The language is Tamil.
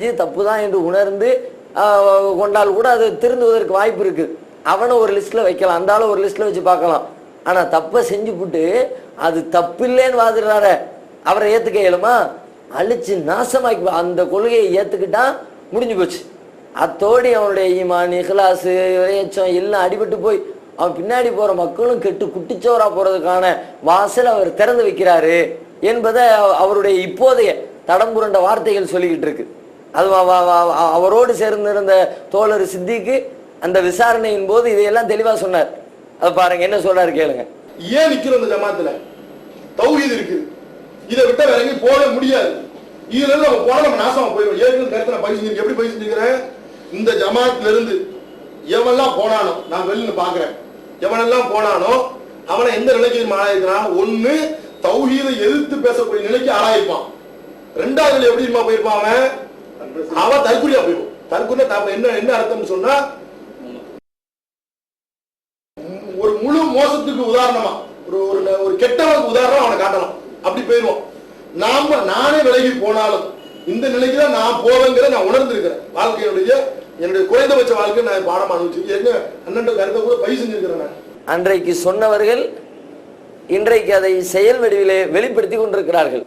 செஞ்சு தப்பு தான் என்று உணர்ந்து கொண்டால் கூட அது திருந்துவதற்கு வாய்ப்பு இருக்கு. அவனை ஒரு லிஸ்ட்ல வைக்கலாம் அந்த ஆளை ஒரு லிஸ்ட்ல வச்சு பார்க்கலாம். ஆனா தப்பை செஞ்சு போட்டு அது தப்பு இல்லைன்னு வாதிடுறாரு. அவரை ஏத்துக்க இயலுமா? அழிச்சு நாசமாக்கி அந்த கொள்கையை ஏத்துக்கிட்டா முடிஞ்சு போச்சு. அத்தோடி அவனுடைய ஈமான் இஹ்லாசு இறையச்சம் எல்லாம் அடிபட்டு போய் அவன் பின்னாடி போற மக்களும் கெட்டு குட்டிச்சோரா போறதுக்கான வாசல் அவர் திறந்து வைக்கிறாரு என்பதை அவருடைய இப்போதைய தடம்புரண்ட வார்த்தைகள் சொல்லிக்கிட்டு இருக்கு. அது அவரோடு சேர்ந்திருந்த தோழர் சித்திக்கு அந்த விசாரணையின் போது இதையெல்லாம் தெளிவா சொன்னார். அதை பாருங்க என்ன சொல்றாரு கேளுங்க. ஏன் நிக்கிறோம் இந்த ஜமாத்துல? தௌஹீத் இருக்குது இதை விட்டா வேற எங்கேயும் போக முடியாது. இதுல இருந்து நம்ம போனா நம்ம நாசமா போயிடும் ஏற்கனவே கருத்து நான் எப்படி பயிர் செஞ்சுக்கிறேன் இந்த ஜமாத்துல இருந்து எவெல்லாம் போனானோ நான் வெளியில பாக்குறேன். எவனெல்லாம் போனானோ அவனை எந்த நிலைக்கு ஆளாயிருக்கிறான் ஒண்ணு தௌஹீதை எதிர்த்து பேசக்கூடிய நிலைக்கு ஆளாயிருப்பான். ரெண்டாவது எப்படி தெரியுமா போயிருப்பான் அவன்? அவன் தற்குறியா போயிடும். தற்கொலை தாப்ப என்ன என்ன அர்த்தம்னு சொன்னா ஒரு முழு மோசத்துக்கு உதாரணமா ஒரு ஒரு ஒரு கெட்டவனுக்கு உதாரணம் அவனை காட்டலாம். அப்படி போயிருவோம் நாம நானே விலகி போனாலும் இந்த நிலைக்கு தான் நான் போவேங்கிற நான் உணர்ந்திருக்கிறேன். வாழ்க்கையுடைய என்னுடைய குறைந்தபட்ச வாழ்க்கை நான் பாடம் அனுபவிச்சு எங்க அண்ணன் கருத்தை கூட பயிர் செஞ்சிருக்கிறேன் அன்றைக்கு சொன்னவர்கள் இன்றைக்கு அதை செயல் வடிவிலே வெளிப்படுத்தி கொண்டிருக்கிறார்கள்.